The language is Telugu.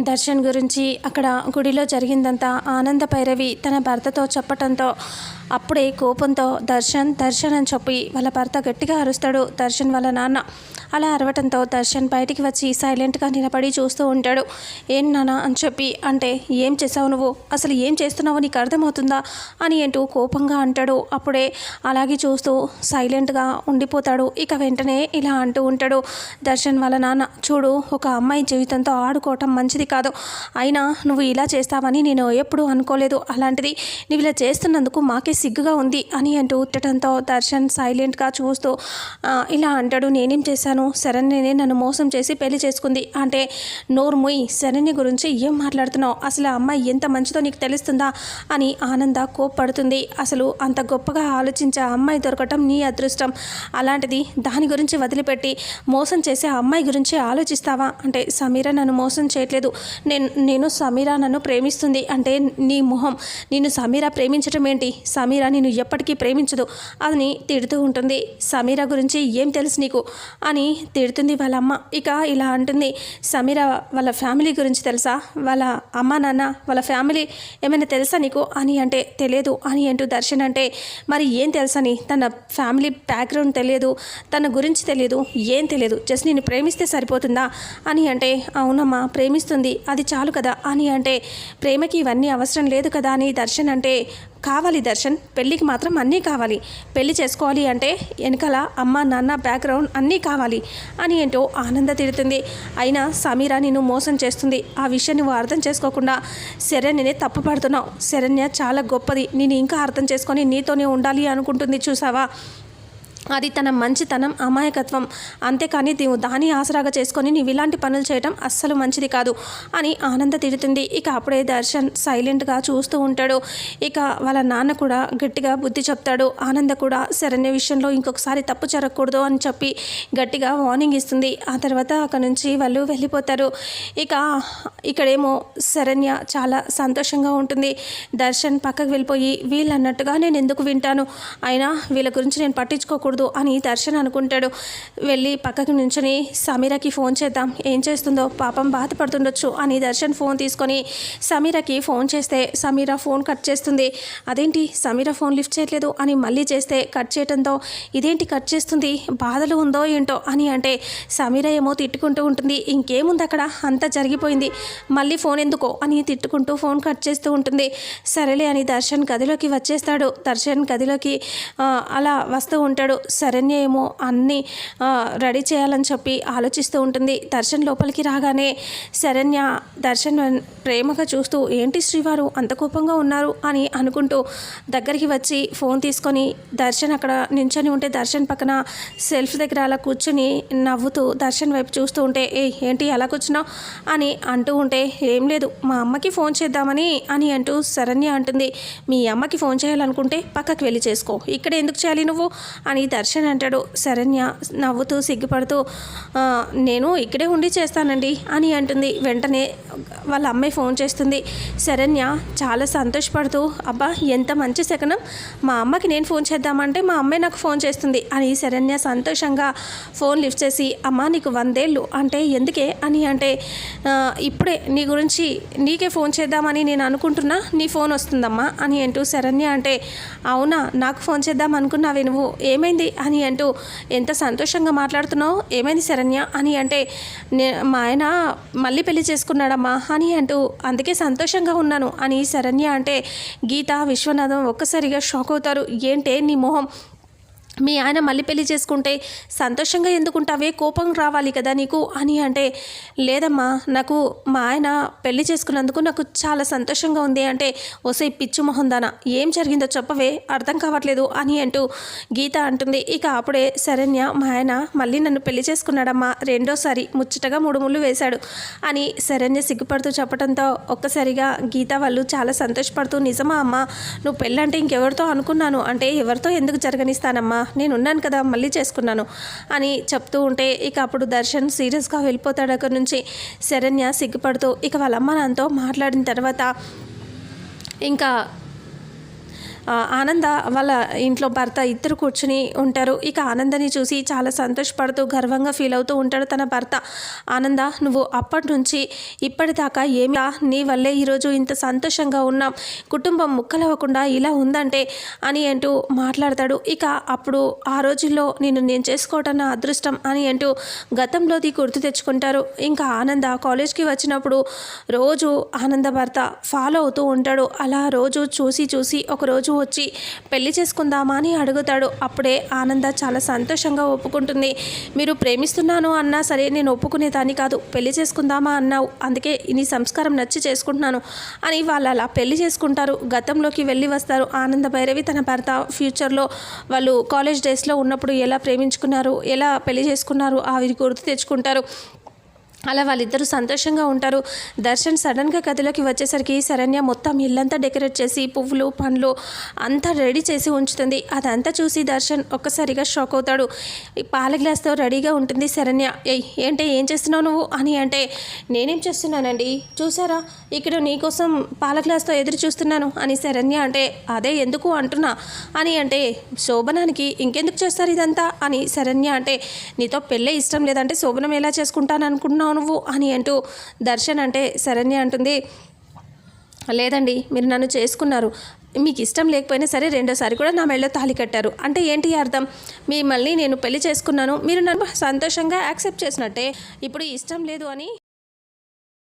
దర్శన్ గురించి అక్కడ గుడిలో జరిగిందంతా ఆనంద భైరవి తన భర్తతో చెప్పటంతో అప్పుడే కోపంతో దర్శన్ దర్శన్ అని చెప్పి వాళ్ళ భర్త గట్టిగా అరుస్తాడు దర్శన్ వాళ్ళ నాన్న. అలా అరవటంతో దర్శన్ బయటికి వచ్చి సైలెంట్గా నిలబడి చూస్తూ ఉంటాడు. ఏం నాన్న అని చెప్పి అంటే ఏం చేసావు నువ్వు? అసలు ఏం చేస్తున్నావు నీకు అర్థమవుతుందా? అని ఏంటూ కోపంగా అంటాడు. అప్పుడే అలాగే చూస్తూ సైలెంట్గా ఉండిపోతాడు. ఇక వెంటనే ఇలా అంటూ ఉంటాడు దర్శన్ వాళ్ళ నాన్న. చూడు ఒక అమ్మాయి జీవితంతో ఆడుకోవటం మంచిది కాదు. అయినా నువ్వు ఇలా చేస్తావని నేను ఎప్పుడూ అనుకోలేదు. అలాంటిది నువ్వు ఇలా చేస్తున్నందుకు మాకే సిగ్గుగా ఉంది అని అంటూ ఉట్టడంతో దర్శన్ సైలెంట్గా చూస్తూ ఇలా అంటాడు. నేనేం చేశాను? శరణ్యనే నన్ను మోసం చేసి పెళ్ళి చేసుకుంది. అంటే నోరు మొయ్ శరణ్య గురించి ఏం మాట్లాడుతున్నావు? అసలు ఆ అమ్మాయి ఎంత మంచిదో నీకు తెలుస్తుందా? అని ఆనంద కోప్పడుతుంది. అసలు అంత గొప్పగా ఆలోచించే ఆ అమ్మాయి దొరకటం నీ అదృష్టం. అలాంటిది దాని గురించి వదిలిపెట్టి మోసం చేసే ఆ అమ్మాయి గురించి ఆలోచిస్తావా? అంటే సమీర నన్ను మోసం చేయట్లేదు. నేను నేను సమీరా నన్ను ప్రేమిస్తుంది అంటే నీ మొహం నిన్ను సమీర ప్రేమించటం ఏంటి? సమీర నిన్ను ఎప్పటికీ ప్రేమించదు అని తిడుతూ ఉంటుంది. సమీర గురించి ఏం తెలుసు నీకు? అని తిడుతుంది వాళ్ళ అమ్మ. ఇక ఇలా అంటుంది. సమీర వాళ్ళ ఫ్యామిలీ గురించి తెలుసా? వాళ్ళ అమ్మ నాన్న వాళ్ళ ఫ్యామిలీ ఏమైనా తెలుసా నీకు? అని అంటే తెలియదు. అని అంటూ దర్శన్ అంటే మరి ఏం తెలుసని తన ఫ్యామిలీ బ్యాక్గ్రౌండ్ తెలియదు. తన గురించి తెలియదు. ఏం తెలియదు? జస్ట్ నేను ప్రేమిస్తే సరిపోతుందా? అని అంటే అవునమ్మా ప్రేమిస్తుంది. అది చాలు కదా. అని అంటే ప్రేమకి ఇవన్నీ అవసరం లేదు కదా అని దర్శన్ అంటే కావాలి దర్శన్ పెళ్ళికి మాత్రం అన్నీ కావాలి. పెళ్ళి చేసుకోవాలి అంటే వెనకాల అమ్మ నాన్న బ్యాక్గ్రౌండ్ అన్నీ కావాలి అని ఏంటో ఆనంద తిడుతుంది. అయినా సమీర నిన్ను మోసం చేస్తుంది. ఆ విషయం నువ్వు అర్థం చేసుకోకుండా శరణ్యనే తప్పు పడుతున్నావు. శరణ్య చాలా గొప్పది. నేను ఇంకా అర్థం చేసుకొని నీతోనే ఉండాలి అనుకుంటుంది చూసావా? అది తన మంచితనం అమాయకత్వం. అంతేకాని నీవు దాని ఆసరాగా చేసుకొని నీవు ఇలాంటి పనులు చేయటం అస్సలు మంచిది కాదు అని ఆనంద తిడుతుంది. ఇక అప్పుడే దర్శన్ సైలెంట్గా చూస్తూ ఉంటాడు. ఇక వాళ్ళ నాన్న కూడా గట్టిగా బుద్ధి చెప్తాడు. ఆనంద కూడా శరణ్య విషయంలో ఇంకొకసారి తప్పు జరగకూడదు అని చెప్పి గట్టిగా వార్నింగ్ ఇస్తుంది. ఆ తర్వాత అక్కడ నుంచి వాళ్ళు వెళ్ళిపోతారు. ఇక ఇక్కడేమో శరణ్య చాలా సంతోషంగా ఉంటుంది. దర్శన్ పక్కకు వెళ్ళిపోయి వీళ్ళు అన్నట్టుగా నేను ఎందుకు వింటాను? అయినా వీళ్ళ గురించి నేను పట్టించుకోకూడదు. అని దర్శన్ అనుకుంటాడు. వెళ్ళి పక్కకి నుంచొని సమీరకి ఫోన్ చేద్దాం. ఏం చేస్తుందో పాపం బాధపడుతుండొచ్చు అని దర్శన్ ఫోన్ తీసుకొని సమీరకి ఫోన్ చేస్తే సమీర ఫోన్ కట్ చేస్తుంది. అదేంటి? సమీర ఫోన్ లిఫ్ట్ చేయట్లేదు అని మళ్ళీ చేస్తే కట్ చేయడంతో ఇదేంటి కట్ చేస్తుంది? బాధలు ఉందో ఏంటో అని అంటే సమీర ఏమో తిట్టుకుంటూ ఉంటుంది. ఇంకేముంది అక్కడ? అంతా జరిగిపోయింది. మళ్ళీ ఫోన్ ఎందుకో అని తిట్టుకుంటూ ఫోన్ కట్ చేస్తూ ఉంటుంది. సరేలే అని దర్శన్ గదిలోకి వచ్చేస్తాడు. దర్శన్ గదిలోకి అలా వస్తూ ఉంటాడు. శరణ్య ఏమో అన్నీ రెడీ చేయాలని చెప్పి ఆలోచిస్తూ ఉంటుంది. దర్శన్ లోపలికి రాగానే శరణ్య దర్శన్ ప్రేమగా చూస్తూ ఏంటి శ్రీవారు అంత కోపంగా ఉన్నారు? అని అనుకుంటూ దగ్గరికి వచ్చి ఫోన్ తీసుకొని దర్శన్ అక్కడ నించొని ఉంటే దర్శన్ పక్కన సెల్ఫ్ దగ్గర అలా కూర్చుని నవ్వుతూ దర్శన్ వైపు చూస్తూ ఉంటే ఏ ఏంటి అలా కూర్చున్నావు? అని అంటూ ఉంటే ఏం లేదు మా అమ్మకి ఫోన్ చేద్దామని అని అంటూ శరణ్య అంటుంది మీ అమ్మకి ఫోన్ చేయాలనుకుంటే పక్కకి వెళ్ళి చేసుకో ఇక్కడ ఎందుకు చేయాలి నువ్వు? అని దర్శన్ అంటాడు శరణ్య నవ్వుతూ సిగ్గుపడుతూ నేను ఇక్కడే ఉండి చేస్తానండి అని అంటుంది. వెంటనే వాళ్ళ అమ్మాయి ఫోన్ చేస్తుంది. శరణ్య చాలా సంతోషపడుతూ అబ్బా ఎంత మంచి శకనం. మా అమ్మకి నేను ఫోన్ చేద్దామంటే మా అమ్మాయి నాకు ఫోన్ చేస్తుంది అని శరణ్య సంతోషంగా ఫోన్ లిఫ్ట్ చేసి అమ్మ నీకు వందేళ్ళు అంటే ఎందుకే? అని అంటే ఇప్పుడే నీ గురించి నీకే ఫోన్ చేద్దామని నేను అనుకుంటున్నా నీ ఫోన్ వస్తుందమ్మా అని అంటూ శరణ్య అంటే అవునా నాకు ఫోన్ చేద్దాం అనుకున్నావే నువ్వు ఏమైంది? అని అంటూ ఎంత సంతోషంగా మాట్లాడుతున్నావు? ఏమైంది శరణ్య? అని అంటే మా ఆయన మళ్ళీ పెళ్ళి చేసుకున్నాడమ్మా అని అంటూ అందుకే సంతోషంగా ఉన్నాను అని శరణ్య అంటే గీత విశ్వనాథం ఒక్కసారిగా షాక్ అవుతారు. ఏంటే నీ మొహం? మీ ఆయన మళ్ళీ పెళ్ళి చేసుకుంటే సంతోషంగా ఎందుకుంటావే? కోపం రావాలి కదా నీకు? అని అంటే లేదమ్మా నాకు మా ఆయన పెళ్ళి చేసుకున్నందుకు నాకు చాలా సంతోషంగా ఉంది అంటే ఒసే పిచ్చు మొహందానా ఏం జరిగిందో చెప్పవే అర్థం కావట్లేదు అని అంటూ గీత అంటుంది. ఇక అప్పుడే శరణ్య మా ఆయన మళ్ళీ నన్ను పెళ్ళి చేసుకున్నాడమ్మా రెండోసారి ముచ్చటగా మూడు ముళ్ళు వేశాడు అని శరణ్య సిగ్గుపడుతూ చెప్పడంతో ఒక్కసారిగా గీత వాళ్ళు చాలా సంతోషపడుతూ నిజమా అమ్మా నువ్వు పెళ్ళంటే ఇంకెవరితో అనుకున్నాను? అంటే ఎవరితో ఎందుకు జరగనిస్తానమ్మా? నేను ఉన్నాను కదా మళ్ళీ చేసుకున్నాను అని చెప్తూ ఉంటే ఇక అప్పుడు దర్శన్ సీరియస్గా వెళ్ళిపోతాడు అక్కడి నుంచి. శరణ్య సిగ్గుపడుతూ ఇక వాళ్ళ అమ్మ నాన్నతో మాట్లాడిన తర్వాత ఇంకా ఆనంద వాళ్ళ ఇంట్లో భర్త ఇద్దరు కూర్చుని ఉంటారు. ఇక ఆనందని చూసి చాలా సంతోషపడుతూ గర్వంగా ఫీల్ అవుతూ ఉంటాడు తన భర్త. ఆనంద నువ్వు అప్పటి నుంచి ఇప్పటిదాకా ఏమి నీ వల్లే ఈరోజు ఇంత సంతోషంగా ఉన్నాం. కుటుంబం ముక్కలవ్వకుండా ఇలా ఉందంటే అని అంటూ మాట్లాడతాడు. ఇక అప్పుడు ఆ రోజుల్లో నేను నేను చేసుకోవటం నా అదృష్టం అని అంటూ గతంలోది గుర్తు తెచ్చుకుంటారు. ఇంకా ఆనంద కాలేజ్కి వచ్చినప్పుడు రోజు ఆనంద భర్త ఫాలో అవుతూ ఉంటాడు. అలా రోజు చూసి చూసి ఒకరోజు వచ్చి పెళ్ళి చేసుకుందామా? అని అడుగుతాడు. అప్పుడే ఆనంద చాలా సంతోషంగా ఒప్పుకుంటుంది. మీరు ప్రేమిస్తున్నాను అన్నా సరే నేను ఒప్పుకునేదాన్ని కాదు. పెళ్ళి చేసుకుందామా అన్నావు. అందుకే నీ సంస్కారం నచ్చి చేసుకుంటున్నాను అని వాళ్ళు అలా పెళ్ళి చేసుకుంటారు. గతంలోకి వెళ్ళి వస్తారు. ఆనంద భైరవి తన భర్త ఫ్యూచర్లో వాళ్ళు కాలేజ్ డేస్లో ఉన్నప్పుడు ఎలా ప్రేమించుకున్నారు ఎలా పెళ్ళి చేసుకున్నారు అవి గుర్తు తెచ్చుకుంటారు. అలా వాళ్ళిద్దరూ సంతోషంగా ఉంటారు. దర్శన్ సడన్గా గదిలోకి వచ్చేసరికి శరణ్య మొత్తం ఇల్లంతా డెకరేట్ చేసి పువ్వులు పండ్లు అంతా రెడీ చేసి ఉంచుతుంది. అదంతా చూసి దర్శన్ ఒక్కసారిగా షాక్ అవుతాడు. పాల గ్లాస్తో రెడీగా ఉంటుంది శరణ్య. ఏయ్ ఏంటి ఏం చేస్తున్నావు నువ్వు? అని అంటే నేనేం చేస్తున్నానండి? చూసారా ఇక్కడ నీకోసం పాల గ్లాస్తో ఎదురు చూస్తున్నాను. అని శరణ్య అంటే అదే ఎందుకు అంటున్నా? అని అంటే శోభనానికి ఇంకెందుకు చేస్తారు ఇదంతా? అని శరణ్య అంటే నీతో పెళ్ళే ఇష్టం లేదంటే శోభనం ఎలా చేసుకుంటాను అనుకుంటున్నావు నువ్వు అని అంటూ దర్శన్ అంటే శరణ్య అంటుంది లేదండి మీరు నన్ను చేసుకున్నారు. మీకు ఇష్టం లేకపోయినా సరే రెండోసారి కూడా నా మెళ్ళో తాళి కట్టారు. అంటే ఏంటి అర్థం? మిమ్మల్ని నేను పెళ్ళి చేసుకున్నాను. మీరు నన్ను సంతోషంగా యాక్సెప్ట్ చేసినట్టే. ఇప్పుడు ఇష్టం లేదు అని